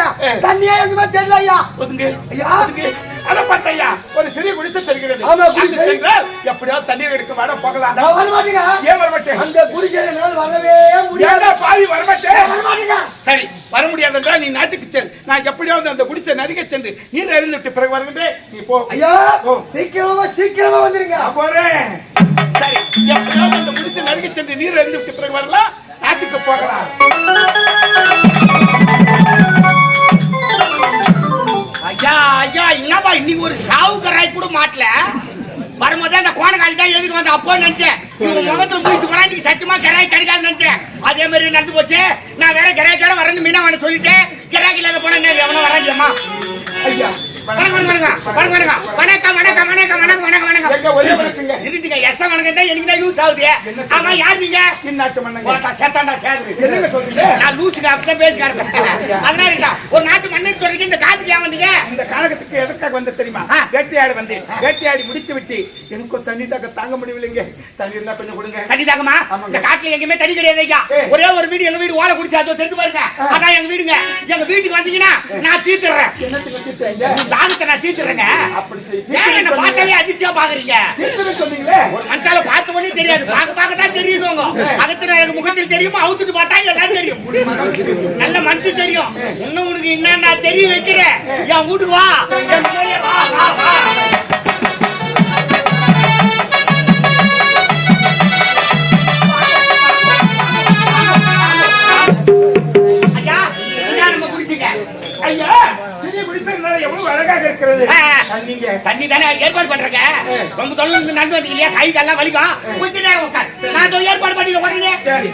பாருங்க தண்ணியே எதுவுமே தெரியல ஐயா. ஒதுங்கு. ஐயா. அத பார்த்தையா ஒரு சிறிய குடிசை தெரிகிறது. ஆமா, குடிசை. எப்படியாவது தண்ணீர் எடுக்க வர போகலாம். நான் வர மாட்டேங்க. ஏன் வர மாட்டேன் அந்த குடிசையில என்னால் வரவே முடியாது. பாவி வர மாட்டேன் வர மாட்டேங்க. சரி வர முடியாது என்றால் நீ நாட்டுக்கு செல். நான் எப்படியாவது அந்த குடிசை நடிக சென்று நீர் அறிந்துட்டு பிறகு வருகின்றேன் நீ போ. ஐயா. சீக்கிரமா சீக்கிரமா வந்துருங்க. நான் போறேன். சரி எப்படியாவது அந்த குடிசை நடிக சென்று நீர் அறிந்துட்டு பிறகு வரலாம். நாட்டுக்கு போகலாம். ஏப்பா இன்னைக்கு ஒரு சாவுக்கராய் கூட மாட்டல? வரும்போது அந்த கோணக்காலி தான் எதுக்கு வந்து அப்போ நினைச்சேன். இவங்க முகத்துல முடிச்சு போனா இன்னைக்கு சத்தியமா கிராய் கிடைக்காது நினைச்சேன். அதே மாதிரி நடந்து போச்சு. நான் வேற கிராய்க்கோட வரேன்னு மீனா வேணும் சொல்லிட்டேன். கிராய்க்கு இல்லாத போனா எவனும் வரேன் ஐயா. வணக்கம் வணக்கம் வணக்கம். வணக்கம் வணக்கம். வணக்கம் வணக்கம் இருட்டுங்க எஸ் யூஸ் ஆகுது. ஆமா யார் நாட்டு மன்னங்க. சேத்தாண்டா சேது. என்னங்க சொல்றீங்க? நான் லூசுக்கு அப்பதான் பேசுகிறேன் அதனால ஒரு நாட்டு மன்னர் சொல்றீங்க இந்த காத்துக்கு ஏன் வந்தீங்க? இந்த காலகத்துக்கு எதுக்காக வந்து தெரியுமா? வேட்டையாடு வந்து வேட்டையாடி முடித்து விட்டு எனக்கும் தண்ணி தாக்க தாங்க முடியலைங்க தண்ணி இருந்தா கொஞ்சம் கொடுங்க. தண்ணி தாக்கமா? இந்த காட்டுல எங்கேயுமே தண்ணி கிடையாது ஒரே ஒரு வீடு எங்க வீடு ஓலை குடிச்சா தெரிஞ்சு பாருங்க. அதான் எங்க வீடுங்க. எங்க வீட்டுக்கு வந்தீங்கன்னா நான் தீர்த்துறேன் தாகத்தை நான் தீர்த்துறேங்க. ஏன் என்ன பார்த்தாலே அதிர்ச்சியா பாக்குறீங்க? ஒரு மனுஷால பார்த்த தெரியாது. பார்க்க பார்க்க தான் தெரியுங்க அகத்துல எனக்கு முகத்தில் தெரியுமா? அவுத்துட்டு பார்த்தா எல்லாம் தெரியும். நல்ல மனசு தெரியும். இன்னும் உனக்கு என்ன நான் தெரிய வைக்கிறேன். என் வீட்டுக்கு வா. எவ்வளவு அழகாக இருக்கிறது தண்ணிங்க. தண்ணி தானே ஏற்பாடு பண்றேங்க? ரொம்ப தொழில் நடந்து வந்தீங்க இல்லையா? கை கால்லாம் வலிக்கும் கொஞ்ச நேரம் உட்கார். நான் ஏற்பாடு பண்ணி உடனே சரி.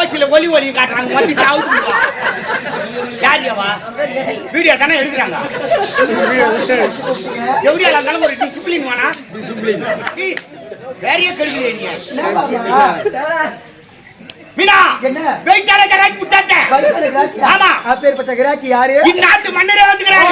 ஓச்சில ஒலி ஒலி காட்டுறாங்க வந்து அவுத்து யார் அவா வீடியோ தானே எடுக்கிறாங்க. எப்படியா இருந்தாலும் ஒரு டிசிப்ளின் வேணா டிசிப்ளின் வேறையே வினா. என்ன? வெயிட்டான கிராக்கி முட்டாட்ட வெயிட்டான கிராக்கி ஆமா. அப்பேற்பட்ட கிராக்கி யாரு? இந்நாட்டு மன்னரே வந்துக்கிறாரு.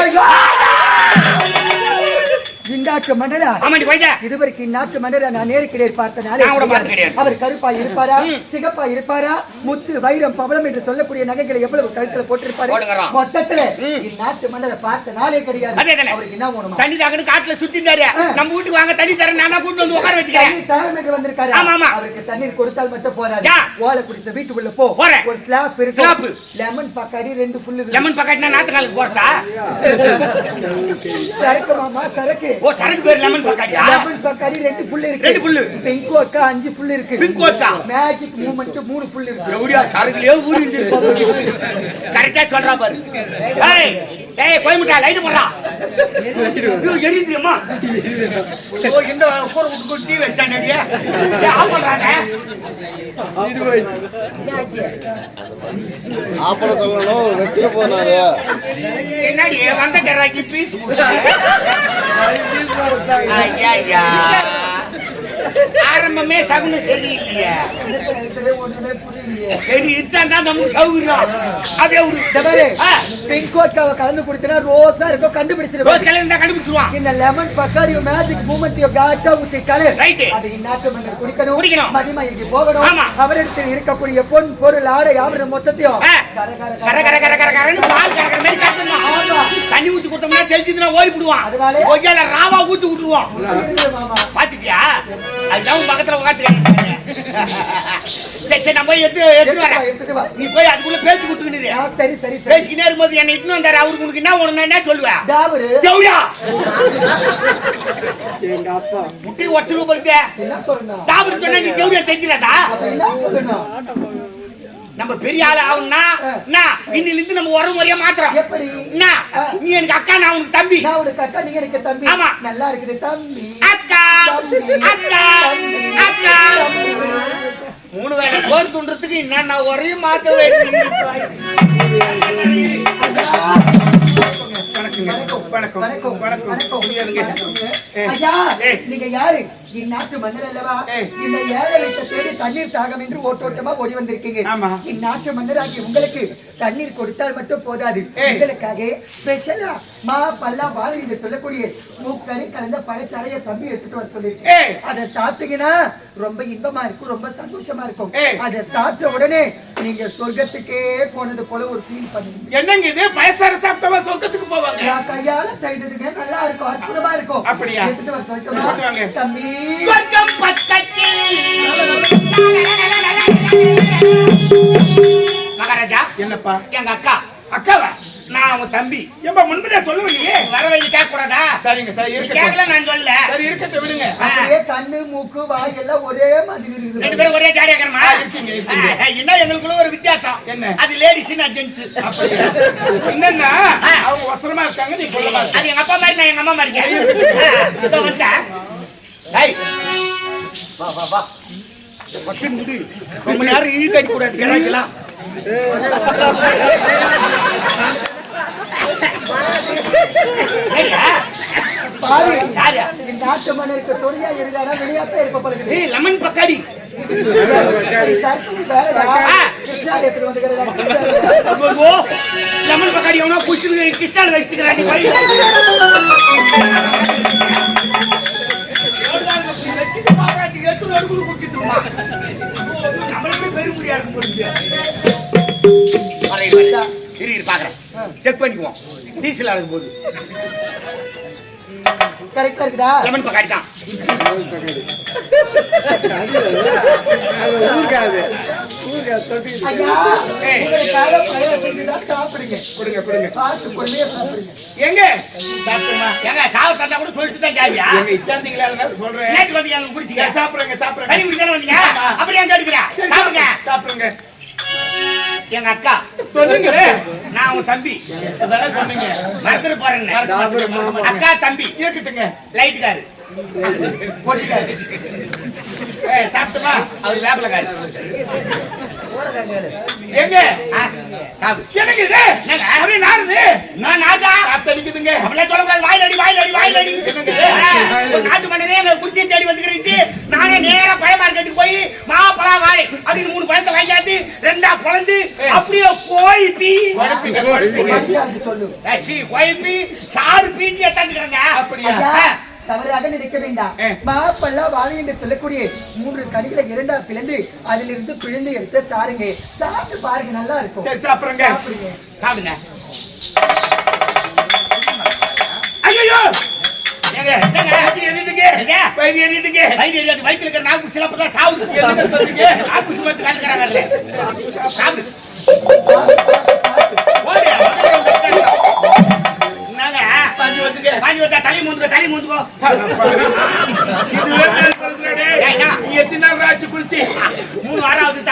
இந்நாட்டு மன்னரா ஆமாடி போயிட்ட இதுவரைக்கும் இந்நாட்டு மன்னரை நான் நேருக்கு நேர் பார்த்தனாலே நான் கூட தெரியாது. பார்த்தது கிடையாது. அவர் கருப்பா இருப்பாரா. சிகப்பா இருப்பாரா முத்து வைரம் பவளம் என்று சொல்லக்கூடிய நகைகளை எவ்வளவு கழுத்துல போட்டிருப்பாரு. மொத்தத்துல. இந்நாட்டு மன்னரை பார்த்த நாளே கிடையாது. அவருக்கு என்ன வேணுமா தண்ணி தாக்கன்னு காட்டுல சுத்தி ஆ. நம்ம வீட்டுக்கு வாங்க தண்ணி தரேன் நான் கூட்டு வந்து உட்கார வச்சுக்கிறேன் என்று வந்திருக்காரு ஆமா, ஆமா. அவருக்கு தண்ணீர் கொடுத்தால் மட்டும் போதாது யா. ஓலை குடிச்ச வீட்டுக்குள்ள போ. ஒரு ஸ்லாப் இருக்கு ஸ்லாப். லெமன் பக்காடி ரெண்டு ஃபுல்லு லெமன் பக்கெட்னா நாத்துக்காலுக்கு போறதா சரக்கு மாமா சரக்கு ஓ சரக்கு பேர் லெமன் பக்கெட்டா லெமன் பக்காடி ரெண்டு புல் இருக்கு. ரெண்டு புல்லு. பிங்க் ஒர்க்கா அஞ்சு புல் இருக்கு. பிங்க் ஒர்க்கா? மேஜிக் மூவ்மெண்ட் மூணு புல் இருக்கு. எப்படியா சரக்குலயே ஊறி கரெக்டா சொல்றா பாரு. ஏய் ஏய் கோயமுட்டா லைட் போடுறா. எரியுதுமா ஓ இந்த ஊர் விட்டு டீ வச்சானடியா ஆஃப் பண்றாங்க அப்புறம் சொல்லணும். நெக்ஸ்ட் போனாரு என்னடி வந்த கராக்கி பீஸ் ஐயா ஆரம்பமே சகுனம் சரியில்லையே சரி இதுதான் தான் நமக்கு சௌகரியம் அப்படியே ஒரு இந்த பாரு ஆ. பிங்க் ஒர்க்காவை கலந்து குடித்தனா ரோஸா இருக்கும் கண்டுபிடிச்சிருவேன் ரோஸ் கலர் இருந்தா கண்டுபிடிச்சிருவான் இந்த லெமன் பக்காடியோ மேஜிக் மூமெண்ட் காட்டா ஊத்தி கலர் Right. அது இந்நாட்டு மன்னர் குடிக்கணும் குடிக்கணும். மதிமயங்கி போகணும் ஆமா. அவரிடத்தில் இருக்கக்கூடிய பொன் பொருள் ஆடை ஆபரணம் மொத்தத்தையும். கர, கர, கர கர கர கர கரன்னு பால் கறக்கிற மாதிரி கறக்கணும். ஆமா. தண்ணி ஊத்தி கொடுத்தோம்னா தெளிச்சதுல ஓடி போடுவான் அதனாலே? ஒய்யால ராவா ஊத்தி விட்டுருவான் பாத்துட்டியா அதுதான் பக்கத்துல உட்காந்துருக்காங்க சரி சரி நான் போய் எடுத்து எடுத்து வரேன். நீ போய் அதுக்குள்ள பேச்சு கொடுத்துக்கிட்டு சரி சரி பேசிக்கிட்டே இருக்கும்போது என்னை இட்டுன்னு வந்தாரு. அவருக்கு உனக்கு என்ன ஒண்ணு என்ன சொல்லுவேன் ஜவுளியா? எங்க அப்பா? முட்டி ஒச்சல் படுத்த என்ன சொன்னா? நீ ஜவுளியா தெரிஞ்சிடாதா நம்ம பெரிய ஆள் ஆகணும்னா ஆ. என்ன இன்னில இருந்து நம்ம உறவு முறையா மாத்திரம் எப்படி. நீ எனக்கு அக்கா நான் உனக்கு தம்பி. நான் உனக்கு அக்கா நீங்க எனக்கு தம்பி. ஆமா. நல்லா இருக்குது தம்பி. அக்கா. அக்கா. அக்கா. மூணு வேளை சோறு துண்டுறதுக்கு என்ன ஒரே மாத்த வணக்கம் வணக்கம் வணக்கம் வணக்கம் வணக்கம். ஐயா. நீங்க யாரு? இந்நாட்டு மன்னர் அல்லவா. இந்த ஏழை வீட்டை தேடி தண்ணீர் தாகம் என்று ஓட்டோட்டமா ஓடி வந்திருக்கீங்க. இந்நாட்டு மன்னர் ஆகிய உங்களுக்கு தண்ணீர் கொடுத்தால் மட்டும் போதாது. உங்களுக்காக ஸ்பெஷலா மா பல்லா வாழை என்று சொல்லக்கூடிய மூக்கணி கலந்த பழச்சாறைய தம்பி எடுத்துட்டு வர. சொல்லிருக்கேன் அதை சாப்பிட்டீங்கன்னா ரொம்ப இன்பமா இருக்கும் ரொம்ப சந்தோஷமா இருக்கும். அதை சாப்பிட்ட உடனே நீங்க சொர்க்கத்துக்கே போனது போல ஒரு ஃபீல் பண்ணுவீங்க என்னங்க இது பயசார சாப்பிட்டவா சொர்க்கத்துக்கு போவாங்க கையால செய்ததுங்க நல்லா இருக்கும் அற்புதமா இருக்கும் அப்படியா? எடுத்துட்டு வர. சொல்லட்டுமா தம்பி சொர்க்கம் மகாராஜா என்னப்பா? எங்க அக்கா. அக்காவா? நான் உன் தம்பி. ஏம்பா முன்பதே சொல்லலையே வர வழி கேட்க கூடாதா சரிங்க சரி கேட்கல நான் சொல்ல சரி இருக்கட்டும் விடுங்க. அப்படியே கண்ணு மூக்கு வாய் எல்லாம் ஒரே மாதிரி ரெண்டு பேரும் ஒரே ஜாடியா இருக்கிறமா ஆ, இருக்கீங்க. என்ன எங்களுக்குள்ள ஒரு வித்தியாசம்? என்ன? அது லேடிஸ் நான் ஜென்ஸ்? என்னன்னா அவங்க வசனமா இருக்காங்க நீ இருக்க. அது எங்க அப்பா மாதிரி நான் எங்க அம்மா மாதிரி இருக்கேன். டேய், வா வா வா. பட்டு முடி. ரொம்ப நேரம் இழுக்க அடிக்க கூடாது. கிராக்கிலாம் பாரு. யாரு? இந்த நாட்டு மன்னருக்கு துணையா இருந்தாரா வெளியாத்தான் இருக்க பழகுது ஏய், லெமன் பக்காடி. லெமன் பக்காடி எவனோ குடிச்சிட்டு நீ போய். வச்சுட்டு பாப்பாத்தி எட்டு நடுக்குள்ள குடிச்சிட்டு இருமா. நம்மளுக்கு பெரிய முடியா இருக்கும் வரேன். இரு, இரு, பாக்குறேன். செக் பண்ணிக்குவோம். டீசலா இருக்கும் போது கரெக்டா இருக்குதா? லெமன் பக்காடி தான். ஊருக்காது எங்க? ஏங்க சாவு தந்தா கூட சொல்லிட்டு தான் ஜாலியா எங்க இஷ்டாந்தீங்களா சொல்றேன். நேற்று வந்து எங்க குடிச்சிக்க சாப்பிடுங்க கறி சாப்பிடுங்க குடிச்சாலும் வந்தீங்க. அப்படியே அங்க எடுக்கிறா சாப்பிடுங்க சாப்பிடுங்க. எங்க அக்கா சொல்லுங்களே நான் உன் தம்பி. அதெல்லாம் சொன்னீங்க மறந்துட்டு போறேன் அக்கா தம்பி. இருக்கட்டுங்க. லைட்டுக்காரு. சாப்பிட்டுமா? அவர் வேப்பலக்காரு எங்க. எனக்கு இது? நாருது. நான் நாஜா காத்தடிக்குதுங்க அப்படியே வாயில் அடி வாயில் அடி வாயில் நாட்டு மன்னரே எங்க குடிசையை தேடி வந்துக்கிறேன் நானே நேரா பழ மார்க்கெட்டுக்கு போய் மாப்பழா வாழை அப்படின்னு மூணு பழத்தை வாங்கியாந்து ரெண்டா பொழந்து அப்படியே ஏச்சி, கோயிப்பி சாறு பீச்சி எத்தாந்துக்கிறேங்க அப்படியா? தவறாக நினைக்க வேண்டாம். மாப்பல்லா வாழை என்று சொல்லக்கூடிய மூன்று கனிகளை இரண்டா பிளந்து அதிலிருந்து பிழிந்து எடுத்து சாருங்க. சாப்பிட்டு பாருங்க நல்லா இருக்கும். சரி சாப்பிடுங்க சாப்பிடுங்க. சாப்பிடுங்க. ஐயோ ஏங்க, ஏங்க, வயிறு எரியுதுங்க. ஏங்க? வயிறு எரியுதுங்க. வயிறு எரியாது, வயித்துல இருக்கிற நாக்கு சிலப்பதான் சாவுது. நாக்கு சுமத்து காட்டுக்கிறாங்கல்ல. சாப்பிடு. மூந்துக்கோ, தலை மூந்துக்கோ. மூணு வாரம் ஆகுது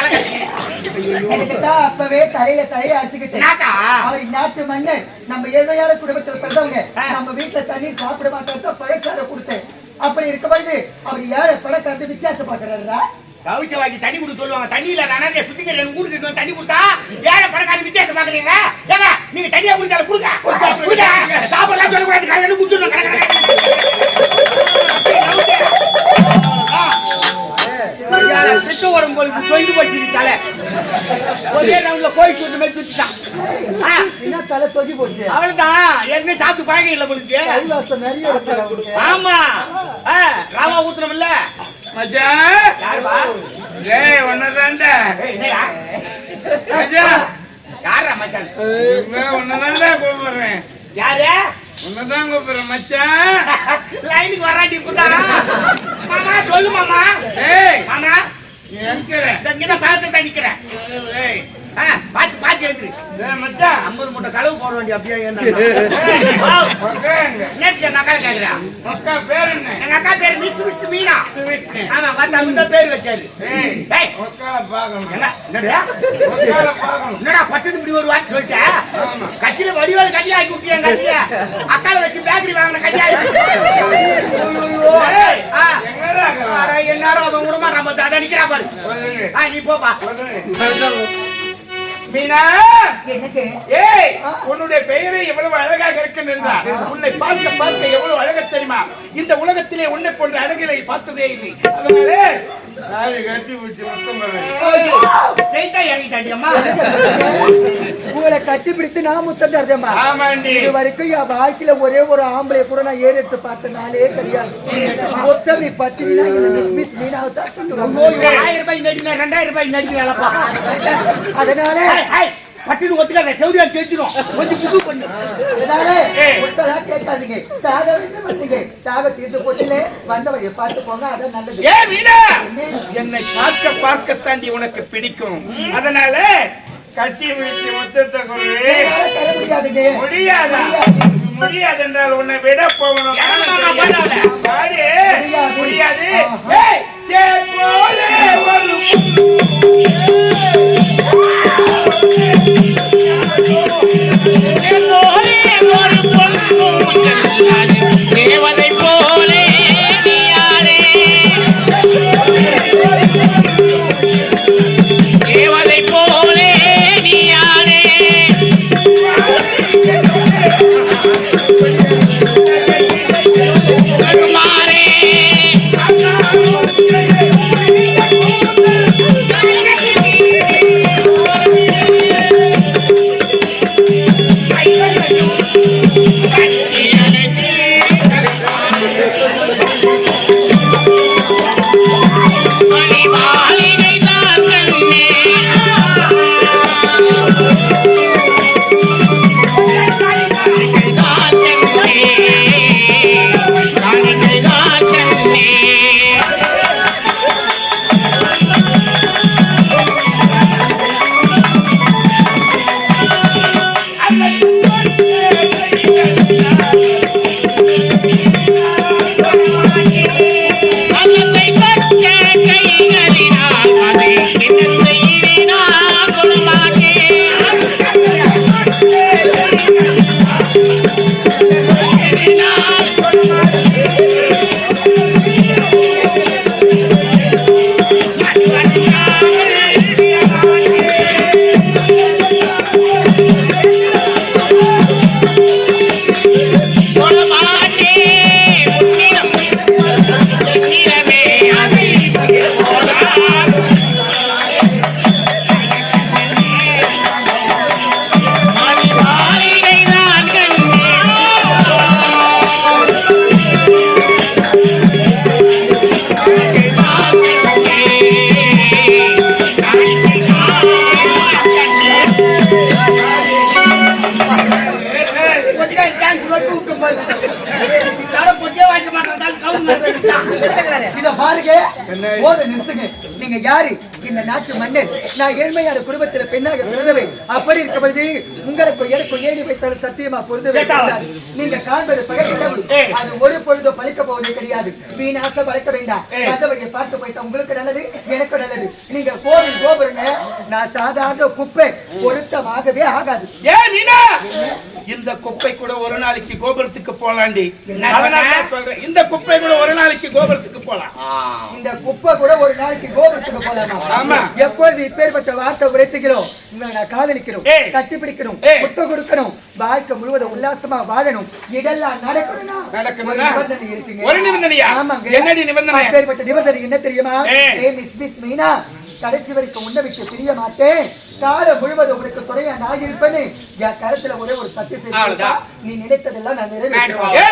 அப்பவே தலையில தலையை அடிச்சுக்கிட்டேன் நாக்கா? அவர் நாட்டு மன்னர் நம்ம ஏழ்மையான குடும்பத்துல பிறந்தவங்க. நம்ம வீட்டுல தண்ணீர் சாப்பிட மாட்டாங்க பழச்சார கொடுத்தேன் அப்படி இருக்க பொழுது அவர் ஏழை பழக்காரத்து வித்தியாசம் பாக்குறாரா கவிச்ச வாங்கி தண்ணி குடுக்க சொல்லுவாங்க. தண்ணியில நானே சுத்திக்கிற வந்து தண்ணி கொடுத்தா ஏழை பணக்காரன் வித்தியாசம் பாக்குறீங்க ஏங்க நீங்க தண்ணியா குடிச்சாலும் கொடுங்க. கொடுங்க. சாப்பிடலாம் சொல்லக்கூடாது. கரெக்டாக குடிச்சிடணும் கிட்ட உடம்பு தொய்ந்து போச்சு நீ தலை ஒரே ரவுண்ட்ல கோயில் சுட்டு மாதிரி சுத்திட்டான் ஆ, என்ன தலை தொகி போச்சு? அவள்தான் ஏற்கனவே சாப்பிட்டு பழகம் இல்லை மச்சான் ஏய் ஒன்னதாண்டா மச்சான் யாரா மச்சான்? ஒன்னதாண்டா கூப்பிடுறேன். யாரு? ஒன்னதான் கூப்பிடுறேன் மச்சான் லைனுக்கு வராட்டி இப்பதான் மாமா சொல்லு மாமா. ஏய். மாமா. நீ என்கிற இங்கதான் பார்த்து நிக்கிறேன். ஏய். பாத்து பாத்து எடுத்து ஏய் மச்சான். ஐம்பது மூட்டை களவு போட வேண்டிய அப்படியே நேற்று எங்க அக்கா கேக்குறேன் அக்கா பேர் என்ன? எங்க அக்கா பேர் மிஸ் மிஸ் மீனா. ஆமா பார்த்தா அந்த பேர் வச்சாரு. என்னடா? பட்டு இப்படி ஒரு வார்த்தை சொல்லிட்டேன் கட்சியில வடிவேல் கட்சி ஆக்கி விட்டியா கட்சிய அக்கால வச்சு பேக்கரி வாங்கின எங்கடா இருக்கற? என்னடா மாட்டான் பாத்து, அதான் நிக்கிறா பாரு. நீ போப்பா. மீனா! எனக்கு ஏய். உன்னுடைய பெயரை எவ்வளவு அழகாக இருக்கின்றார் உன்னை பார்க்க பார்க்க எவ்வளவு அழக தெரியுமா? இந்த உலகத்திலே உன்னை போன்ற அழகிலை பார்த்ததே இல்லை. அதனால கட்டி பிடிச்சி முத்தம் உங்களை கட்டிப்பிடித்து நான் முத்தம் தருதேம்மா இது வரைக்கும் என் வாழ்க்கையில ஒரே ஒரு ஆம்பளை கூட நான் ஏறு எடுத்து பார்த்த நாளே கிடையாது மொத்தம் நீ பத்தினா மிஸ் மீனாவை தான் சொல்லுவாங்க. ஆயிரம் ரூபாய் நடிக்கிறேன் ரெண்டாயிரம் ரூபாய் நடிக்கிறாளப்பா அதனால பட்டுன்னு ஒத்துக்காத செவடியா தெரிஞ்சிடும் கொஞ்சம் புது பண்ணு. அதனால. முத்தலா கேட்காதீங்க. தாக வேண்டும் வந்தீங்க. தாக தீர்ந்து போச்சுலே. வந்த வழியை பார்த்து போங்க அதான் நல்லது. ஏ மீனா! என்னை? பார்க்க பார்க்க தாண்டி உனக்கு பிடிக்கும். அதனால கட்டி பிடிச்சி முத்தத்தை முடியாதுங்க. முடியாதா? முடியாது. என்றால் உன்னை விட போகணும். பாடி. முடியாது. போலே. போத நிறுத்துங்க. நீங்க யாரு? இந்த நாட்டு மன்னர் நான் ஏழ்மையான குடும்பத்துல பெண்ணாக பிறந்தவை அப்படி இருக்க பொழுது உங்களுக்கு எனக்கு ஏறி வைத்தால் சத்தியமா பொருந்த சேத்தாளா. நீங்க காண்பது பகல். அது ஒரு பொழுதும் பழிக்க போவதே கிடையாது. வீணாச வளர்க்க வேண்டாம். ஏய். அந்த வழியை பார்த்து போயிட்டா உங்களுக்கு நல்லது எனக்கு நல்லது. நீங்க கோவில் கோபுரங்க நான் சாதாரண குப்பை பொருத்தமாகவே ஆகாது. ஏ மீனா இந்த குப்பை கூட ஒரு நாளைக்கு கோபுரத்துக்கு போலாண்டி. இந்த குப்பை கூட ஒரு நாளைக்கு கோபுரத்துக்கு போலாம் இந்த குப்பை கூட ஒரு நாளைக்கு கோபுரத்துக்கு போலாமா ஆமா. எப்பொழுது இப்பேற்பட்ட வார்த்தை உரைத்துகிறோம் நான் காதலிக்கணும் ஏய். கட்டிப்பிடிக்கணும் ஏய். முத்தம் கொடுக்கணும் வாழ்க்கை முழுவதும் உல்லாசமா வாழணும் இதெல்லாம் நடக்கணும்னா நடக்கணும்னா? ஒரு நிபந்தனை இருக்குங்க. ஒரு நிபந்தனையா? ஆமாங்க என்னடி நிபந்தனை? அப்பேற்பட்ட நிபந்தனை என்ன தெரியுமா. ஏய், மிஸ் மிஸ் மீனா கடைசி வரைக்கும் உன்னை விட்டு பிரிய மாட்டேன் காலம் முழுவதும் உனக்கு துணையா நான் இருப்பேன்னு என் கருத்துல ஒரே ஒரு சத்தியம் செய்து நீ நினைத்ததெல்லாம் நான் நிறைவேற்றுவேன் ஏ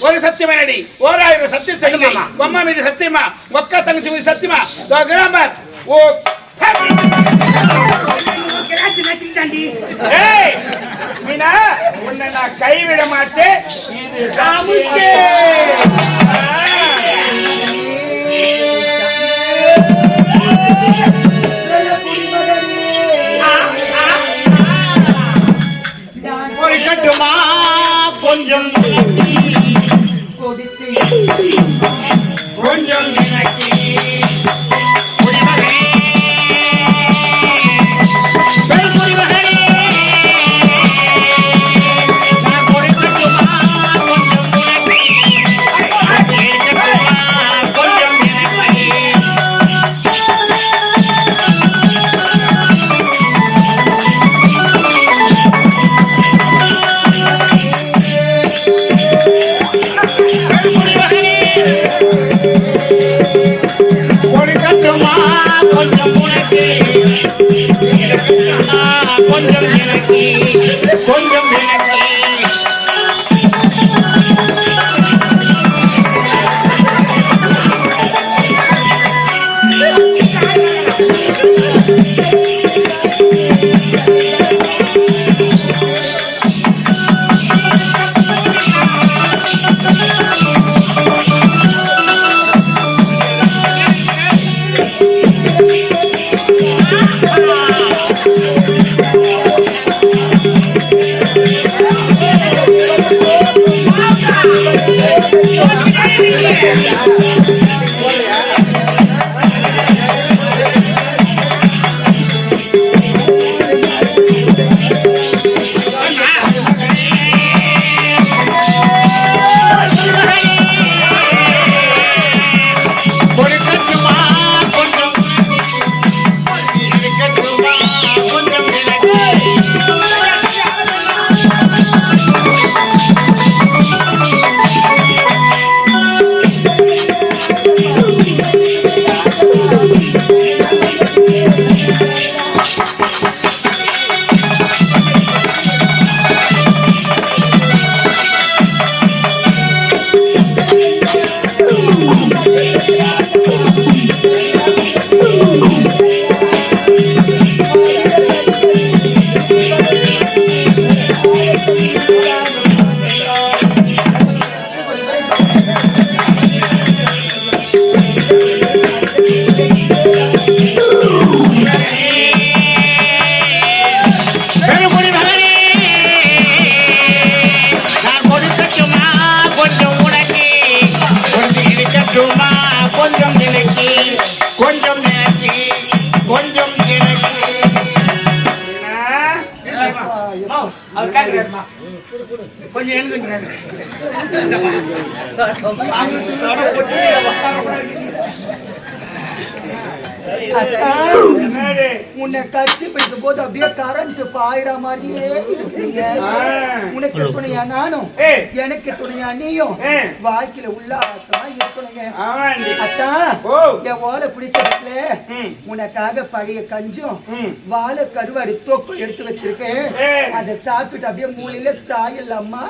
ஒரு சத்தியம் என்னடி ஓராயிரம் சத்தியம் செய்யுமா அம்மா மீது சத்தியமா? ஒக்கா தங்கச்சி மீது சத்தியமா? கிராமர். ஓ ஏய் மீனா உன்னை நான் கைவிட மாட்டேன். இது கொஞ்சம். Thank you. கொஞ்சம் உனக்கு கொஞ்சம் எனக்கு கொஞ்சம் எனக்கு அத்தா, உன்னை கட்டி பிடிக்கும் போது அப்படியே கரண்ட் பாயிற மாதிரியே இருக்கிறீங்க. உனக்கு துணையா நானும். எனக்கு துணையா நீயும். வாழ்க்கையில உல்லாசமா இருக்கணுங்க. அத்தா. என் ஓலை பிடிச்ச இடத்துல ம். உனக்காக பழைய கஞ்சும். வாழை கருவாடு தொக்கு எடுத்து வச்சிருக்கேன். அதை சாப்பிட்டு அப்படியே மூலையில சாயலாமா